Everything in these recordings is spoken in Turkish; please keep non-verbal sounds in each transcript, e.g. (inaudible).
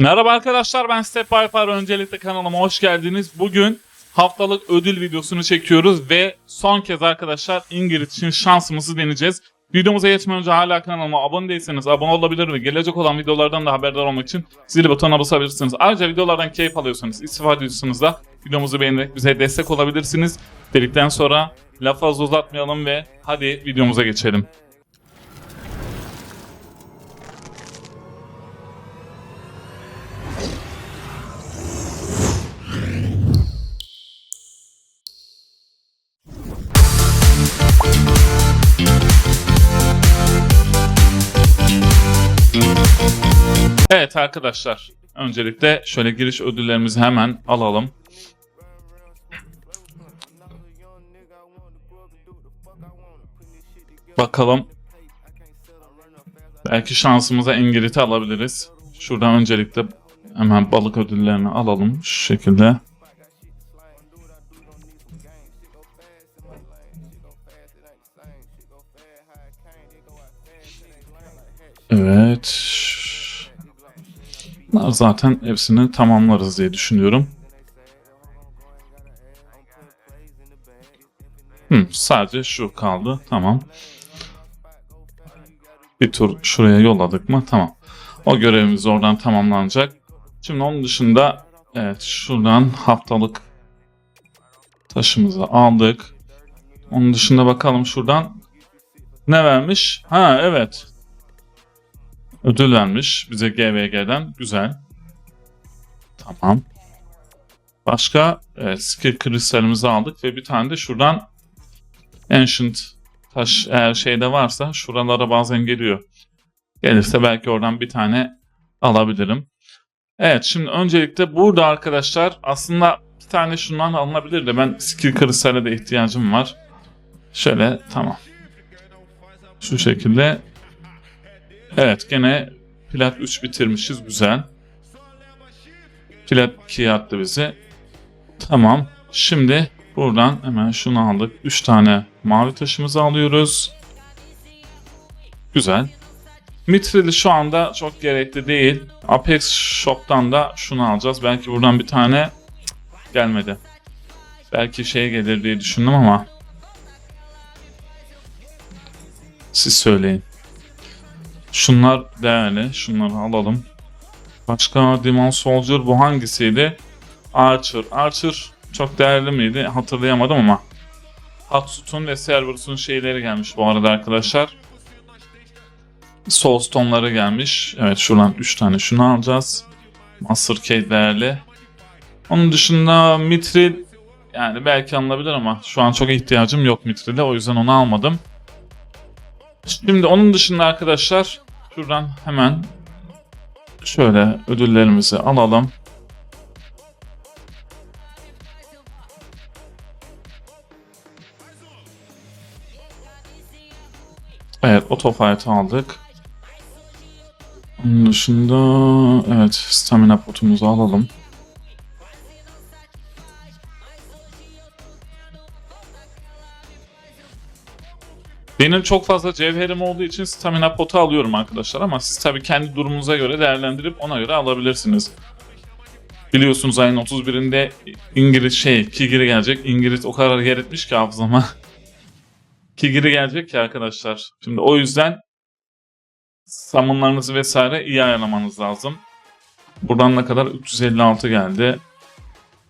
Merhaba arkadaşlar ben Step by Far. Öncelikle kanalıma hoş geldiniz. Bugün haftalık ödül videosunu çekiyoruz ve son kez arkadaşlar Ingrid için şansımızı deneyeceğiz. Videomuza geçmeden önce hala kanalıma abone değilseniz abone olabilir ve gelecek olan videolardan da haberdar olmak için zil butonuna basabilirsiniz. Ayrıca videolardan keyif alıyorsanız, istifade ediyorsanız da videomuzu beğenerek bize destek olabilirsiniz. Dedikten sonra lafı uzatmayalım ve hadi videomuza geçelim. Evet arkadaşlar. Öncelikle şöyle giriş ödüllerimizi hemen alalım. Bakalım. Belki şansımıza Ingrid'i alabiliriz. Şuradan öncelikle hemen balık ödüllerini alalım. Şu şekilde. Evet. Bunlar zaten hepsini tamamlarız diye düşünüyorum. Hı, sadece şu kaldı. Tamam. Bir tur şuraya yolladık mı? Tamam. O görevimiz oradan tamamlanacak. Şimdi onun dışında evet şuradan haftalık taşımızı aldık. Onun dışında bakalım şuradan ne vermiş? Ha evet. Ödül vermiş bize GVG'den. Güzel. Tamam. Başka evet, skill kristalimizi aldık ve bir tane de şuradan Ancient taş eğer şeyde varsa şuralara bazen geliyor. Gelirse belki oradan bir tane alabilirim. Evet şimdi öncelikle burada arkadaşlar aslında bir tane şundan alınabilir de ben skill kristale de ihtiyacım var. Şöyle tamam. Şu şekilde Evet gene plat 3 bitirmişiz güzel. Plat 2 attı bizi. Tamam. Şimdi buradan hemen şunu aldık. 3 tane mavi taşımızı alıyoruz. Güzel. Mithril şu anda çok gerekli değil. Apex Shop'tan da şunu alacağız. Belki buradan bir tane gelmedi. Belki şey gelir diye düşündüm ama siz söyleyin. Şunlar değerli. Şunları alalım. Başka Demon Soldier bu hangisiydi? Archer. Archer çok değerli miydi? Hatırlayamadım ama. Hatsutun ve Cerberus'un şeyleri gelmiş bu arada arkadaşlar. Soulstone'ları gelmiş. Evet şuradan 3 tane şunu alacağız. Master Key değerli. Onun dışında Mithril yani belki alınabilir ama şu an çok ihtiyacım yok Mithril'e o yüzden onu almadım. Şimdi onun dışında arkadaşlar şuradan hemen şöyle ödüllerimizi alalım. Evet Autofight aldık. Onun dışında evet stamina potumuzu alalım. Benim çok fazla cevherim olduğu için stamina potu alıyorum arkadaşlar ama siz tabii kendi durumunuza göre değerlendirip ona göre alabilirsiniz. Biliyorsunuz ayın 31'inde Ingrid şey Kigiri gelecek. Ingrid o kadar yer etmiş ki hafızama. (laughs) Kigiri gelecek ki arkadaşlar. Şimdi o yüzden summonlarınızı vesaire iyi ayarlamanız lazım. Buradan ne kadar 356 geldi.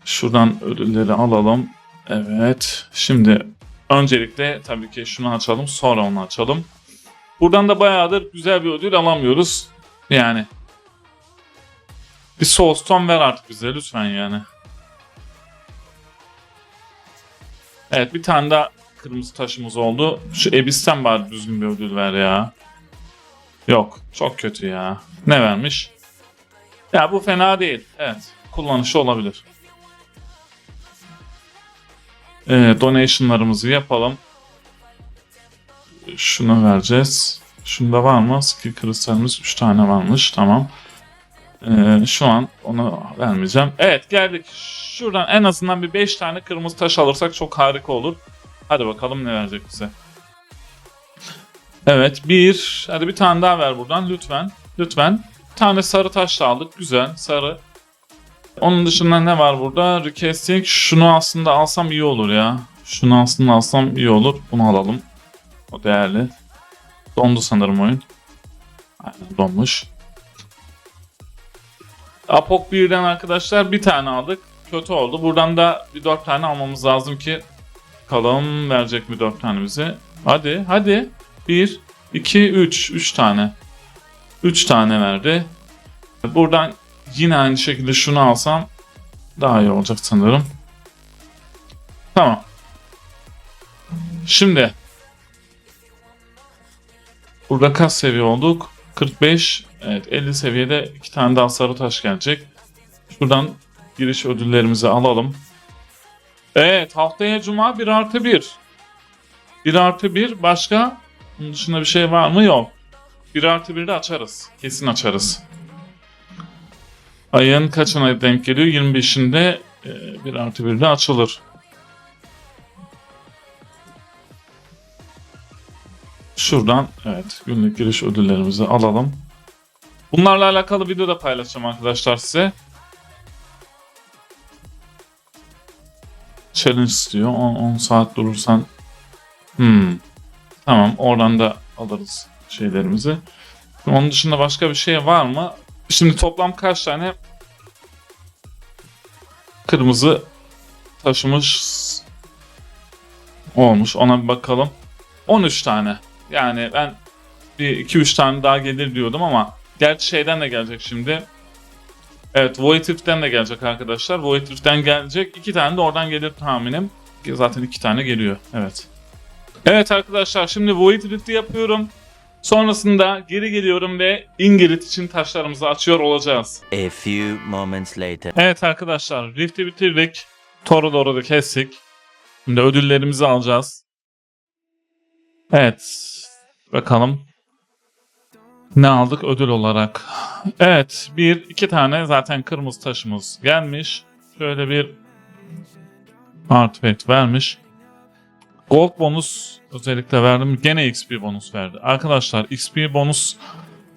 Şuradan ödülleri alalım. Evet. Şimdi Öncelikle tabii ki şunu açalım sonra onu açalım. Buradan da bayağıdır güzel bir ödül alamıyoruz. Yani. Bir Soulstone ver artık bize lütfen yani. Evet bir tane daha kırmızı taşımız oldu. Şu Abyss'ten bari düzgün bir ödül ver ya. Yok çok kötü ya. Ne vermiş? Ya bu fena değil. Evet kullanışı olabilir. E, donation'larımızı yapalım. Şuna vereceğiz. Şunda var mı? Skill kristalimiz 3 tane varmış. Tamam. E, şu an onu vermeyeceğim. Evet geldik. Şuradan en azından bir 5 tane kırmızı taş alırsak çok harika olur. Hadi bakalım ne verecek bize. Evet bir. Hadi bir tane daha ver buradan lütfen. Lütfen. tane sarı taş da aldık. Güzel sarı. Onun dışında ne var burada? Requesting. Şunu aslında alsam iyi olur ya. Şunu aslında alsam iyi olur. Bunu alalım. O değerli. Dondu sanırım oyun. Aynen donmuş. Apok 1'den arkadaşlar bir tane aldık. Kötü oldu. Buradan da bir 4 tane almamız lazım ki bakalım verecek mi 4 tane bize. Hadi hadi. 1, 2, 3. 3 tane. 3 tane verdi. Buradan yine aynı şekilde şunu alsam daha iyi olacak sanırım. Tamam. Şimdi burada kaç seviye olduk? 45. Evet 50 seviyede iki tane daha sarı taş gelecek. Şuradan giriş ödüllerimizi alalım. Evet haftaya cuma 1 artı 1. 1 artı 1 başka? Bunun dışında bir şey var mı? Yok. 1 artı 1'de açarız. Kesin açarız. Ayın kaçına denk geliyor? 25'inde e, 1 artı 1'de açılır. Şuradan evet günlük giriş ödüllerimizi alalım. Bunlarla alakalı video da paylaşacağım arkadaşlar size. Challenge istiyor. 10, 10 saat durursan hmm. Tamam oradan da alırız şeylerimizi. Onun dışında başka bir şey var mı? Şimdi toplam kaç tane kırmızı taşımış olmuş. Ona bir bakalım. 13 tane. Yani ben bir 2-3 tane daha gelir diyordum ama gerçi şeyden de gelecek şimdi. Evet Void Rift'ten de gelecek arkadaşlar. Void Rift'ten gelecek. 2 tane de oradan gelir tahminim. Zaten 2 tane geliyor. Evet. Evet arkadaşlar şimdi Void Rift'i yapıyorum. Sonrasında geri geliyorum ve Ingrid için taşlarımızı açıyor olacağız. A few moments later. Evet arkadaşlar Rift'i bitirdik. Toru doğru da kestik. Şimdi ödüllerimizi alacağız. Evet. Bakalım. Ne aldık ödül olarak? Evet. Bir, iki tane zaten kırmızı taşımız gelmiş. Şöyle bir artifact vermiş. Gold bonus özellikle verdim. Gene XP bonus verdi. Arkadaşlar XP bonus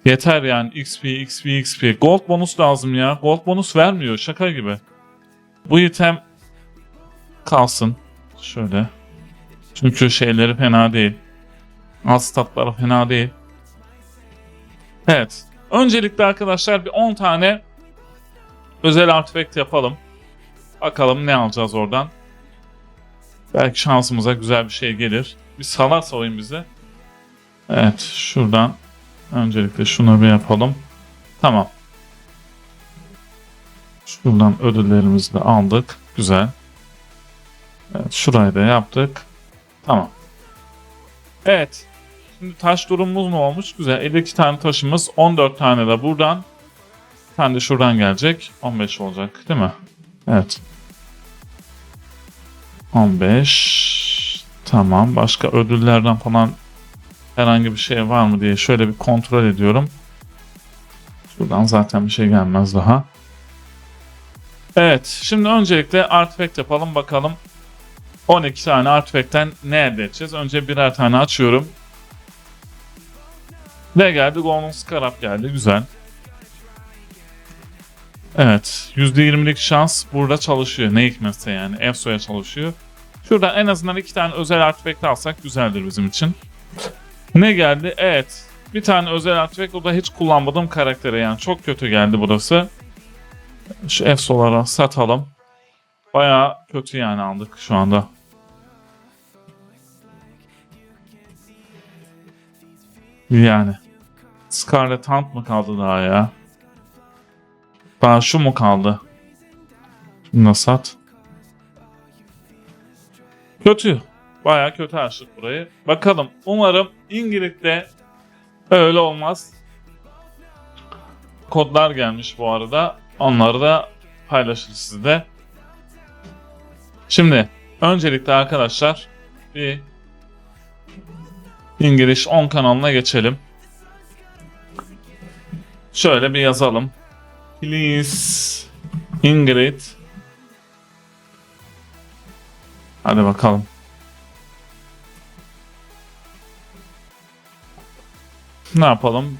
yeter yani. XP, XP, XP. Gold bonus lazım ya. Gold bonus vermiyor. Şaka gibi. Bu item kalsın. Şöyle. Çünkü şeyleri fena değil. Alt statları fena değil. Evet. Öncelikle arkadaşlar bir 10 tane özel artifact yapalım. Bakalım ne alacağız oradan. Belki şansımıza güzel bir şey gelir. Bir salarsa oyun bize. Evet şuradan öncelikle şunu bir yapalım. Tamam. Şuradan ödüllerimizi de aldık. Güzel. Evet şurayı da yaptık. Tamam. Evet. Şimdi taş durumumuz mu olmuş? Güzel. 52 tane taşımız. 14 tane de buradan. Bir tane de şuradan gelecek. 15 olacak değil mi? Evet. 15. Tamam. Başka ödüllerden falan herhangi bir şey var mı diye şöyle bir kontrol ediyorum. Şuradan zaten bir şey gelmez daha. Evet. Şimdi öncelikle artifact yapalım bakalım. 12 tane artifact'ten ne elde edeceğiz? Önce birer tane açıyorum. Ne geldi? Golden Scarab geldi. Güzel. Evet. %20'lik şans burada çalışıyor. Ne hikmetse yani. EFSO'ya çalışıyor. Şuradan en azından iki tane özel artifact alsak güzeldir bizim için. Ne geldi? Evet. Bir tane özel artifact. O da hiç kullanmadığım karaktere yani. Çok kötü geldi burası. Şu EFSO'lara satalım. Bayağı kötü yani aldık şu anda. Yani. Scarlet Hunt mı kaldı daha ya? Daha şu mu kaldı? Şunu da sat. Kötü. Bayağı kötü açtık burayı. Bakalım. Umarım İngiliz'de öyle olmaz. Kodlar gelmiş bu arada. Onları da paylaşırız sizde. Şimdi öncelikle arkadaşlar bir İngiliz 10 kanalına geçelim. Şöyle bir yazalım. Please Ingrid. Hadi bakalım. Ne yapalım?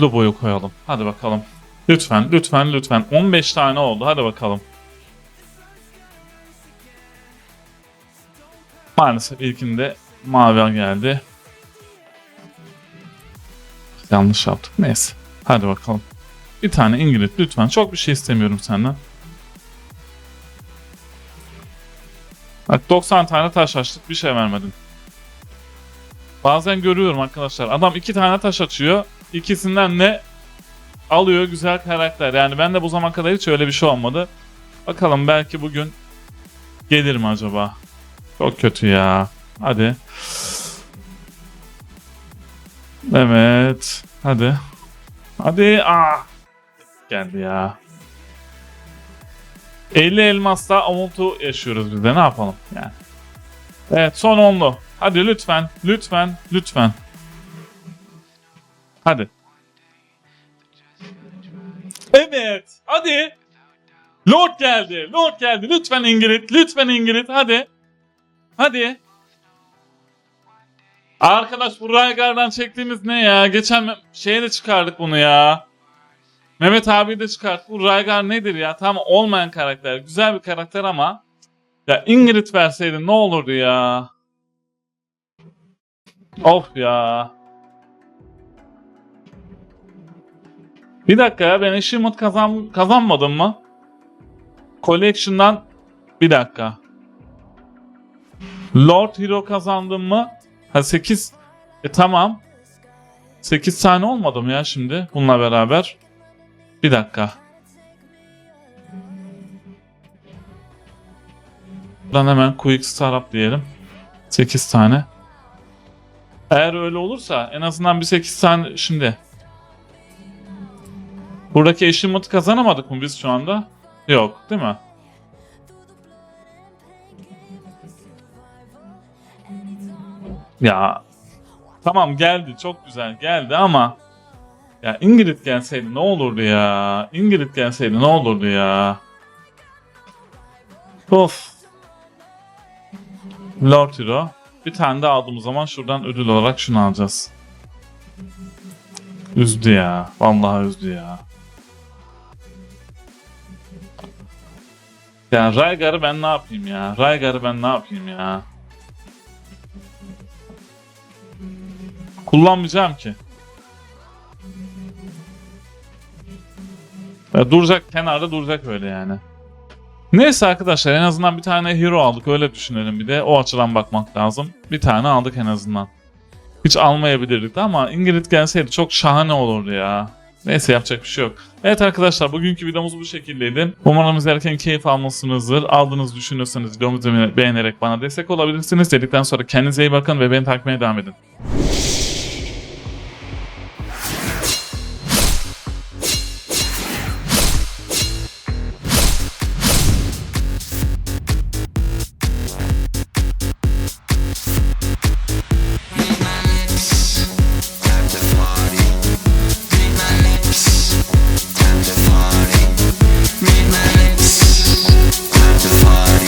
Lobo'yu koyalım. Hadi bakalım. Lütfen, lütfen, lütfen. 15 tane oldu. Hadi bakalım. Maalesef ilkinde mavi geldi. Yanlış yaptık. Neyse. Hadi bakalım. Bir tane İngiliz lütfen. Çok bir şey istemiyorum senden. Bak 90 tane taş açtık bir şey vermedin. Bazen görüyorum arkadaşlar. Adam iki tane taş açıyor. İkisinden ne alıyor güzel karakter. Yani ben de bu zaman kadar hiç öyle bir şey olmadı. Bakalım belki bugün gelir mi acaba? Çok kötü ya. Hadi. Evet. Hadi. Hadi. Ah. Geldi ya. 50 elmasla avuntu yaşıyoruz biz de ne yapalım yani. Evet son onlu. Hadi lütfen, lütfen, lütfen. Hadi. Evet, hadi. Lord geldi, Lord geldi. Lütfen İngiliz, lütfen İngiliz, hadi. Hadi. Arkadaş bu Raygar'dan çektiğimiz ne ya? Geçen şeye de çıkardık bunu ya. Mehmet abi de çıkart. Bu Raygar nedir ya? Tam olmayan karakter. Güzel bir karakter ama ya Ingrid verseydin ne olurdu ya? Of ya. Bir dakika ya ben Achievement kazan kazanmadım mı? Collection'dan bir dakika. Lord Hero kazandım mı? Ha 8. E tamam. 8 tane olmadı mı ya şimdi bununla beraber? Bir dakika. Buradan hemen Quick Startup diyelim. 8 tane. Eğer öyle olursa en azından bir 8 tane şimdi. Buradaki achievement'ı kazanamadık mı biz şu anda? Yok değil mi? Ya tamam geldi çok güzel geldi ama ya Ingrid gelseydi ne olurdu ya? Ingrid gelseydi ne olurdu ya? Of. Lord Hero. Bir tane de aldığımız zaman şuradan ödül olarak şunu alacağız. Üzdü ya. Vallahi üzdü ya. Ya Raygar'ı ben ne yapayım ya? Raygar'ı ben ne yapayım ya? Kullanmayacağım ki. Duracak kenarda duracak öyle yani. Neyse arkadaşlar en azından bir tane hero aldık öyle düşünelim bir de o açıdan bakmak lazım. Bir tane aldık en azından. Hiç almayabilirdik ama Ingrid gelseydi çok şahane olurdu ya. Neyse yapacak bir şey yok. Evet arkadaşlar bugünkü videomuz bu şekildeydi. Umarım izlerken keyif almışsınızdır. Aldığınızı düşünüyorsanız videomuzu beğenerek bana destek olabilirsiniz. Dedikten sonra kendinize iyi bakın ve beni takip etmeye devam edin.